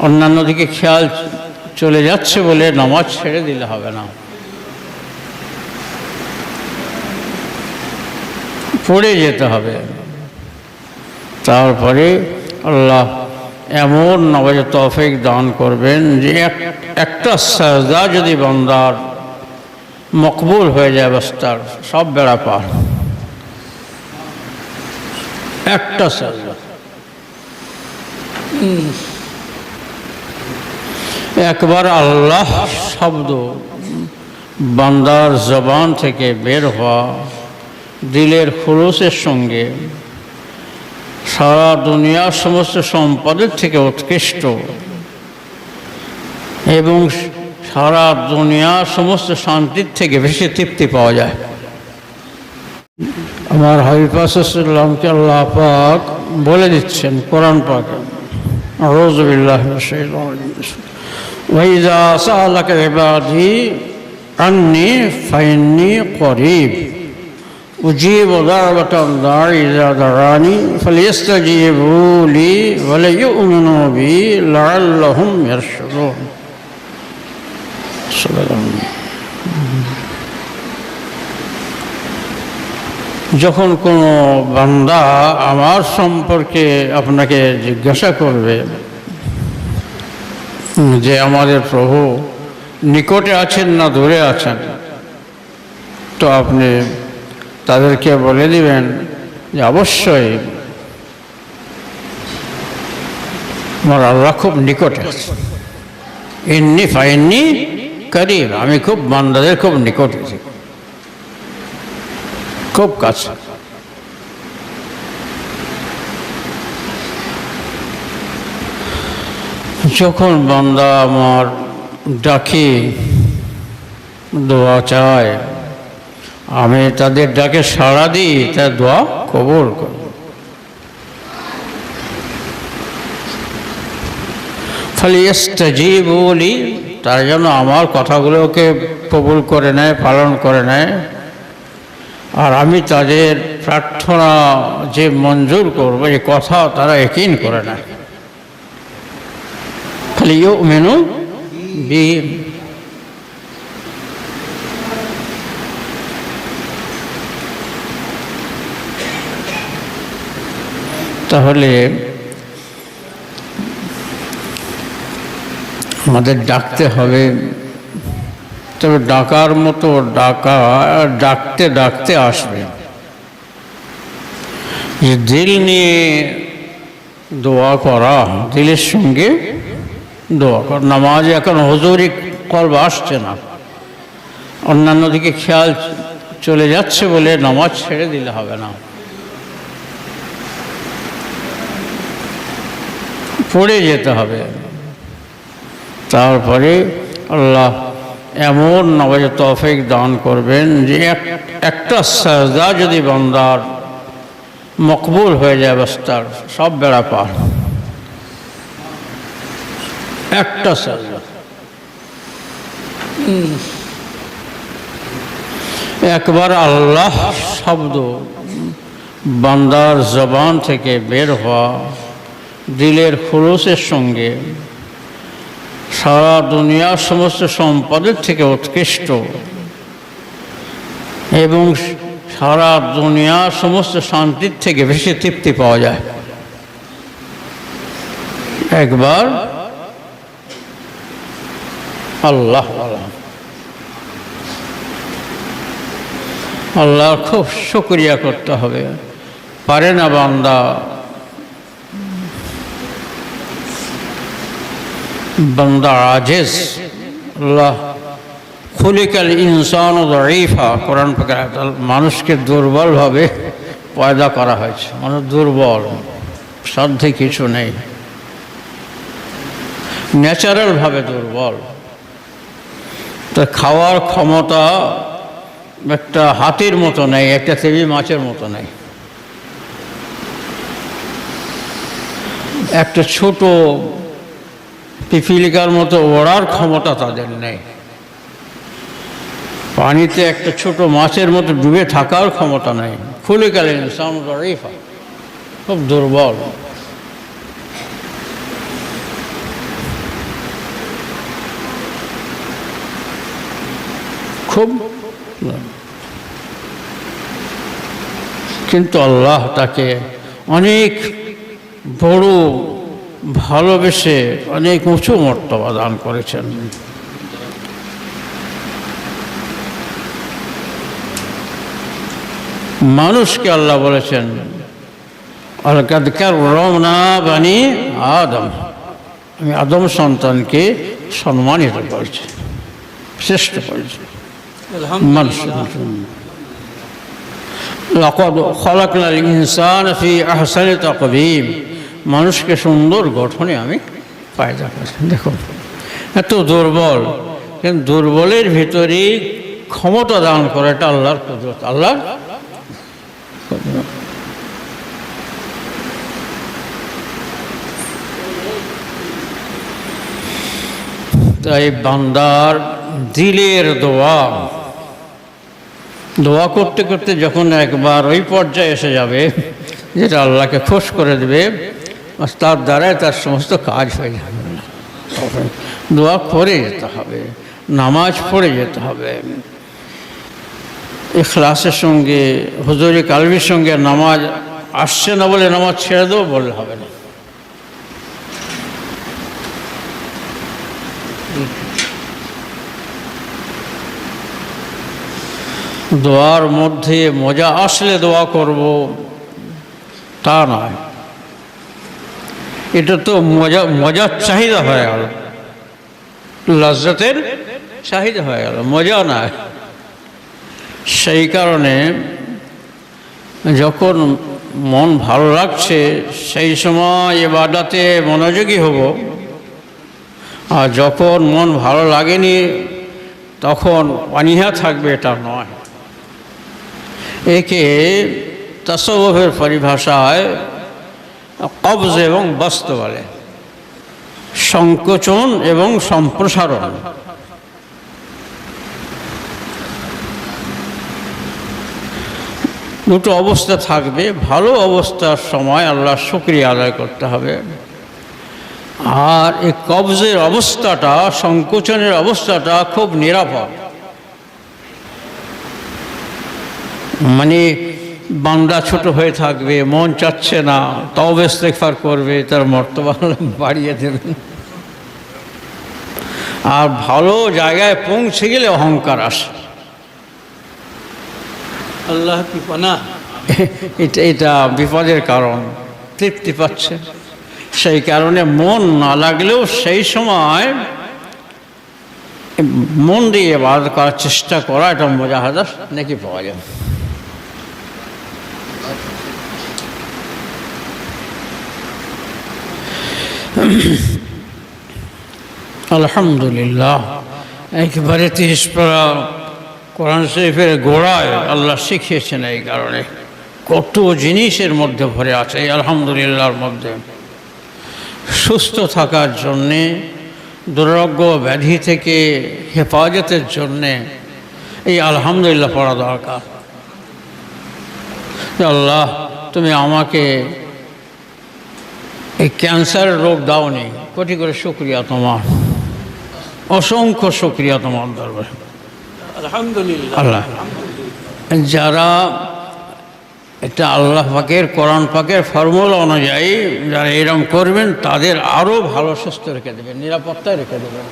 অন্যান্য দিকে খেয়াল চলে যাচ্ছে বলে নামাজ ছেড়ে দিলে হবে না। পড়ে যেতে হবে। তারপরে আল্লাহ এমন নবাজে তফিক দান করবেন যে এক- একটা সাজদা যদি বন্দার মকবুল হয়ে যায় বস্তার সব বেড়া পার। একটা সাজদা। একবার আল্লাহ শব্দ বান্দার জবান থেকে বের হওয়া দিলের খুলুসের সঙ্গে সারা দুনিয়ার সমস্ত সম্পদের থেকে উৎকৃষ্ট এবং সারা দুনিয়ার সমস্ত শান্তির থেকে বেশি তৃপ্তি পাওয়া যায়। আমার হাবিবাসাল্লামকে আল্লাহ পাক বলে দিচ্ছেন কোরআন পাক। রোজবিল্লাহ وإذا سألك عبادي عني فإني قريب أجيب دعوة الداعي إذا دعاني فليستجيبوا لي وليؤمنوا بي لعلهم يرشدون صدق الله যখন কোনো বান্দা আমার সম্পর্কে আপনাকে জিজ্ঞাসা করবে যে আমাদের প্রভু নিকটে আছেন না দূরে আছেন, তো আপনি তাদেরকে বলে দিবেন যে অবশ্যই আমার আল্লাহ খুব নিকটে আছে। ইন্নি ফাইন্নি করিব, আমি খুব বান্দাদের খুব নিকটে খুব কাছে। যখন বান্দা আমার ডাকে, দোয়া চায়, আমি তাদের ডাকে সাড়া দিই, তার দোয়া কবুল করি। ফালিয়াস্তাজিব বলি তারা যেন আমার কথাগুলোকে কবুল করে নেয়, পালন করে নেয়। আর আমি তাদের প্রার্থনা যে মঞ্জুর করব এই কথা তারা একিন করে নেয়। ইউ মেনু তাহলে আমাদের ডাকতে হবে। তবে ডাকার মতো ডাকা, ডাকতে ডাকতে আসবে। যে দিল নিয়ে দোয়া করা, দিলের সঙ্গে দোয়া করা, নামাজ এখন হজুরি কল্প আসছে না। অন্যান্য দিকে খেয়াল চলে যাচ্ছে বলে নামাজ ছেড়ে দিলে হবে না। পড়ে যেতে হবে। তারপরে আল্লাহ এমন নবাজে তফিক দান করবেন যে এক, একটা সাজদা যদি বন্দার মকবুল হয়ে যায় বস্তার সব বেড়া পার। একটা সাজদা একবার আল্লাহ শব্দ বান্দার জবান থেকে বের হওয়া দিলের খুলুসের সঙ্গে সারা দুনিয়ার সমস্ত সম্পদের থেকে উৎকৃষ্ট এবং সারা দুনিয়ার সমস্ত শান্তির থেকে বেশি তৃপ্তি পাওয়া যায়। একবার আল্লাহ। আল্লাহ খুব শুক্রিয়া করতে হবে। পারে না বান্দা। বান্দা আজেজ। আল্লাহ খুলিকাল ইনসান দরিফা কোরআন। মানুষকে দুর্বলভাবে পয়দা করা হয়েছে। মানুষ দুর্বল। সাধ্যে কিছু নেই। ন্যাচারালভাবে দুর্বল। তো খাওয়ার ক্ষমতা একটা হাতির মতো নেই, একটা তেবি মাছের মতো নেই। একটা ছোট পিপিলিকার মতো ওড়ার ক্ষমতা তাদের নেই। পানিতে একটা ছোট মাছের মতো ডুবে থাকার ক্ষমতা নেই। খুলে গেলেন ইনসানরিফা খুব দুর্বল। খুব। কিন্তু আল্লাহ তাকে অনেক বড় ভালোবেসে অনেক উঁচু মর্তবা দান করেছেন। মানুষকে আল্লাহ বলেছেন আলকাদকার আদম। আমি আদম সন্তানকে সম্মানিত করেছি, শ্রেষ্ঠ করেছি। মানুষকে সুন্দর গঠনে আমি পায়দা করেছি দেখো, এত দুর্বল। কিন্তু দুর্বলের ভিতরে ক্ষমতা দান করাটা আল্লাহর কুদরত। আল্লাহ তাই বান্দার দিলের দোয়া দোয়া করতে করতে যখন একবার ওই পর্যায়ে এসে যাবে, যেটা আল্লাহকে খুশ করে দেবে তার দ্বারাই তার সমস্ত কাজ হয়ে যাবে। দোয়া করে যেতে হবে, নামাজ পড়ে যেতে হবে। ইখলাসের সঙ্গে, হুজুরি কালবির সঙ্গে নামাজ আসছে না বলে নামাজ ছেড়ে দেবো বললে হবে না। দোয়ার মধ্যে মজা আসলে দোয়া করব, তা নয়। এটা তো মজা মজার চাহিদা হয়ে গেল। লজ্জতের চাহিদা হয়ে গেল, মজা নয়। সেই কারণে যখন মন ভালো লাগছে, সেই সময় এবাদাতে মনোযোগী হব। আর যখন মন ভালো লাগেনি, তখন অনীহা থাকবে, এটা নয়। একে তসবের পরিভাষায় কবজ এবং বস্ত বলে। সংকোচন এবং সম্প্রসারণ। দুটো অবস্থা থাকবে। ভালো অবস্থার সময় আল্লাহ শুক্রিয়া আদায় করতে হবে। আর এই কবজের অবস্থাটা, সংকোচনের অবস্থাটা খুব নিরাপদ। মানে বান্দা ছোট হয়ে থাকবে মন চাচ্ছে না তবে ইস্তেগফার করবে তার মর্তবা বাড়িয়ে দেবেন আর ভালো জায়গায় পৌঁছে গেলে অহংকার আসে। আল্লাহ কি পানা? এটা এটা বিপদের কারণ তৃপ্তি পাচ্ছে। সেই কারণে মন না লাগলেও সেই সময় মন দিয়ে বাদ করার চেষ্টা করা এটা মজা হাজার নাকি পাওয়া যায়? আলহামদুলিল্লাহ। একেবারে তিরিশ পারা কোরআন শরীফের গোড়ায় আল্লাহ শিখিয়েছেন এই কারণে। কত জিনিসের মধ্যে ভরে আছে এই আলহামদুলিল্লাহর মধ্যে। সুস্থ থাকার জন্যে, দুরারোগ্য ব্যাধি থেকে হেফাজতের জন্যে এই আলহামদুলিল্লাহ পড়া দরকার। আল্লাহ, তুমি আমাকে এই ক্যান্সারের রোগ দাওনি কোটি করে শুক্রিয়া তোমার। অসংখ্য শুক্রিয়া তোমার দরবারে। আলহামদুলিল্লাহ। আল্লাহ। যারা এটা আল্লাহ পাকের কোরআন পাকের ফর্মুলা অনুযায়ী যারা এরম করবেন তাদের আরও ভালো সুস্থ রেখে দেবেন নিরাপত্তায় রেখে দেবেন।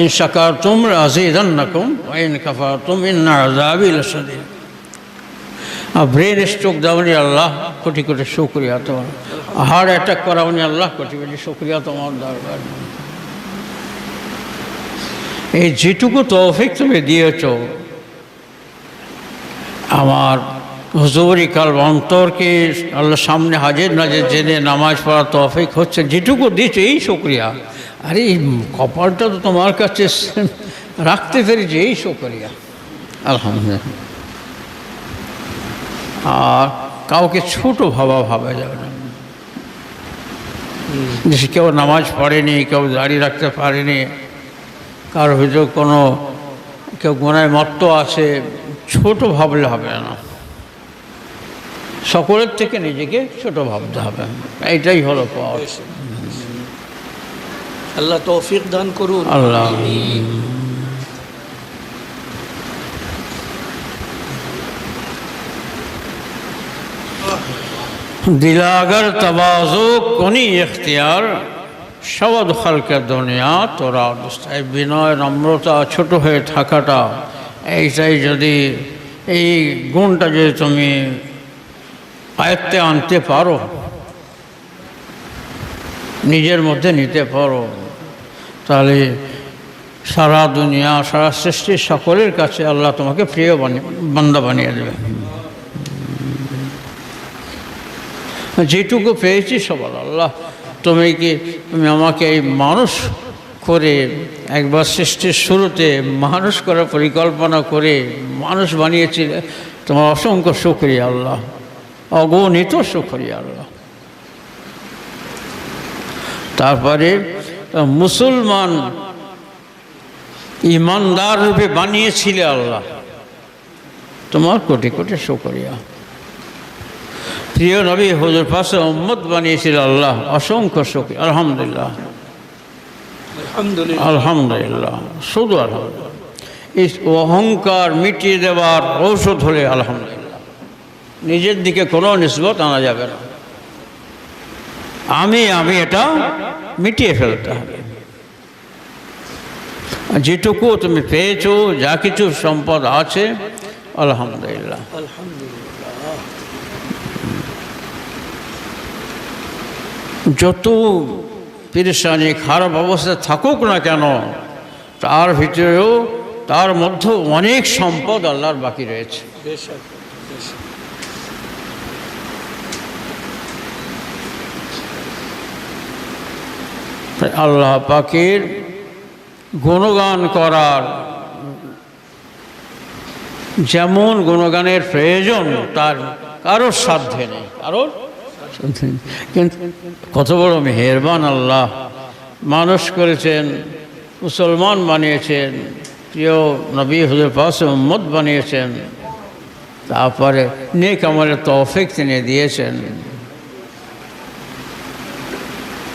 ইন সাকার তুম রাজিদান নাকুম ইন কাফা তুম ইন্না আজাবি লসদিন আর ব্রেন স্ট্রোক দেওয়ানি আল্লাহ কোটি কোটি শুক্রিয়া তোমার। হার্ট অ্যাটাক করাও করাওনি আল্লাহ কোটি কোটি শুক্রিয়া তোমার দরবার। এই যেটুকু তৌফিক তুমি দিয়েছ, আমার হুজুরি কাল অন্তরকে আল্লাহ সামনে হাজির নাজের জেনে নামাজ পড়া তৌফিক হচ্ছে, যেটুকু দিয়েছে এই শুক্রিয়া। আরে এই কপালটা তো তোমার কাছে রাখতে পেরেছি, এই শুক্রিয়া। আলহামদুলিল্লাহ। আর কাউকে ছোট ভাবা ভাবা যাবে না। যে কেউ নামাজ পড়েনি কেউ দাঁড়িয়ে রাখতে পারেনি কারও ভিতরে কোনো কেউ গোনায় মত্ত আছে ছোট ভাবলে হবে না। সকলের থেকে নিজেকে ছোট ভাবতে হবে। এইটাই হলো পথ। আল্লাহ তৌফিক দান করুন। আল্লাহ। দিলাগর তবাজু কোনি এখতিয়ার সবদ খালকের দুনিয়া, তোরা অবস্থায় বিনয়, নম্রতা, ছোট হয়ে থাকাটা, এইটাই যদি, এই গুণটা যদি তুমি আয়ত্তে আনতে পারো, নিজের মধ্যে নিতে পারো, তাহলে সারা দুনিয়া, সারা সৃষ্টির সকলের কাছে আল্লাহ তোমাকে প্রিয় বানিয়ে বান্দা বানিয়ে দেবে। যেটুকু পেয়েছি সবার আল্লাহ। তুমি কি, তুমি আমাকে এই মানুষ করে একবার সৃষ্টির শুরুতে মানুষ করার পরিকল্পনা করে মানুষ বানিয়েছিলে, তোমার অসংখ্য সুক্রিয়া আল্লাহ। অগণিত সুক্রিয়া আল্লাহ। তারপরে মুসলমান ইমানদার রূপে বানিয়েছিলে আল্লাহ। তোমার কোটি কোটি শুকরিয়া। প্রিয় নবী হুজুর পাশে উম্মত বানিয়েছিল আল্লাহ। অসংখ্য শুক্রিয়া আলহামদুলিল্লাহ। আলহামদুলিল্লাহ। আলহামদুলিল্লাহ। শুধু আলহামদুলিল্লাহ। এই অহংকার মিটিয়ে দেওয়ার ঔষধ হলে আলহামদুলিল্লাহ। নিজের দিকে কোনো নিসবত আনা যাবে না। আমি আমি এটা মিটিয়ে ফেলতে হবে। যেটুকু তুমি পেয়েছ যা কিছু সম্পদ আছে আলহামদুলিল্লাহ। আলহামদুলিল্লাহ। যত পেরেশানি, খারাপ অবস্থায় থাকুক না কেন, তার ভিতরেও, তার মধ্যেও অনেক সম্পদ আল্লাহর বাকি রয়েছে আল্লাহ পাকের গুণগান করার যেমন গুণগানের প্রয়োজন, তার কারোর সাধ্যে নেই কারোর। কিন্তু কত বড় মেহেরবান আল্লাহ। মানুষ করেছেন, মুসলমান বানিয়েছেন, প্রিয় নবী হুজুর পাশে বানিয়েছেন। তারপরে নেক আমলের তৌফিক তিনি দিয়েছেন।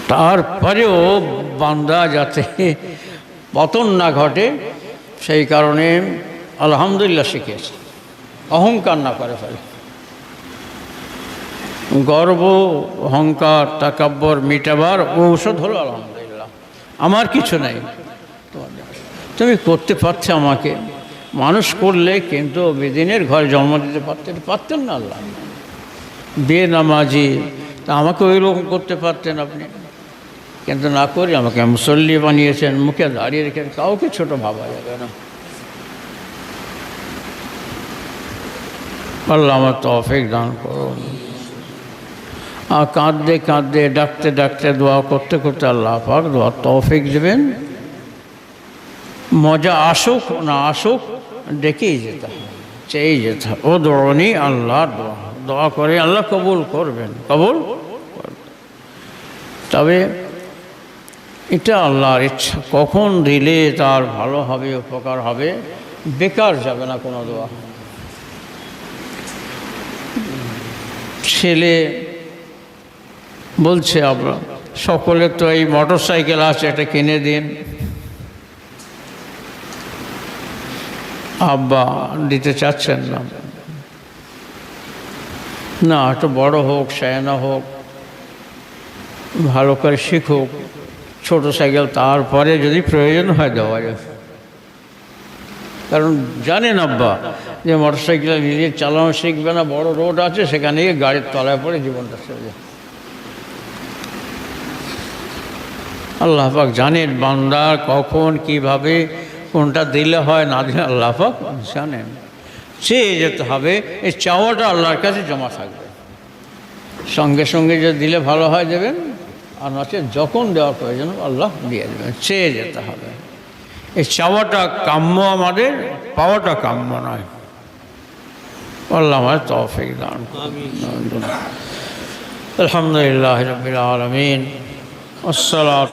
তারপরেও বান্দা যাতে পতন না ঘটে, সেই কারণে আলহামদুলিল্লাহ শিখেছে অহংকার না করে ফেলে। গর্ব, অহংকার, তাকাব্বর মিটাবার ঔষধ হলো আলহামদুলিল্লাহ। আমার কিছু নাই। তুমি করতে পারছ আমাকে। মানুষ করলে কিন্তু বেদিনের ঘরে জন্ম দিতে পারতেন পারতেন না আল্লাহ। বেনামাজি, তা আমাকে ওই রকম করতে পারতেন আপনি। কিন্তু না করে আমাকে মুসল্লি বানিয়েছেন, মুখে দাঁড়িয়ে রেখে কাউকে ছোট ভাবা যাবে না। আল্লাহ আমার তফিক দান করুন। আর কাঁদতে কাঁদতে, ডাকতে ডাকতে দোয়া করতে করতে আল্লাহ পাক দোয়া তৌফিক দেবেন। মজা আসুক না আসুক, ডেকেই যেতে হবে, চেয়েই যেতে হবে। ও দৌড়নি আল্লাহ দোয়া দোয়া করে আল্লাহ কবুল করবেন, কবুল তবে এটা আল্লাহর ইচ্ছা, কখন দিলে তার ভালো হবে, উপকার হবে, বেকার যাবে না কোনো দোয়া। ছেলে বলছে আমরা সকলে তো এই মোটর সাইকেল আছে, এটা কিনে দিন। আব্বা দিতে চাচ্ছেন না। না, একটু বড় হোক, সায়না হোক, ভালো করে শিখুক, ছোট সাইকেল তারপরে যদি প্রয়োজন হয় দেওয়া যাবে কারণ জানেন আব্বা, যে মোটর সাইকেল নিজে চালানো শিখবে না, বড় রোড আছে, সেখানে গিয়ে গাড়ির তলায় পড়ে জীবনটা চলে যায়। আল্লাহ পাক জানেন বান্দার কখন কীভাবে কোনটা দিলে হয় না দিলে আল্লাহ পাক জানেন। চেয়ে যেতে হবে এই চাওয়াটা আল্লাহর কাছে জমা থাকবে। সঙ্গে সঙ্গে যে দিলে ভালো হয় দেবেন আর নচে যখন দেওয়ার প্রয়োজন আল্লাহ দিয়ে দেবেন। চেয়ে যেতে হবে। এই চাওয়াটা কাম্য আমাদের পাওয়াটা কাম্য নয়। আল্লাহ আমার তফিক দান আলহামদুলিল্লাহ রবিল আলমিন। আসসালাম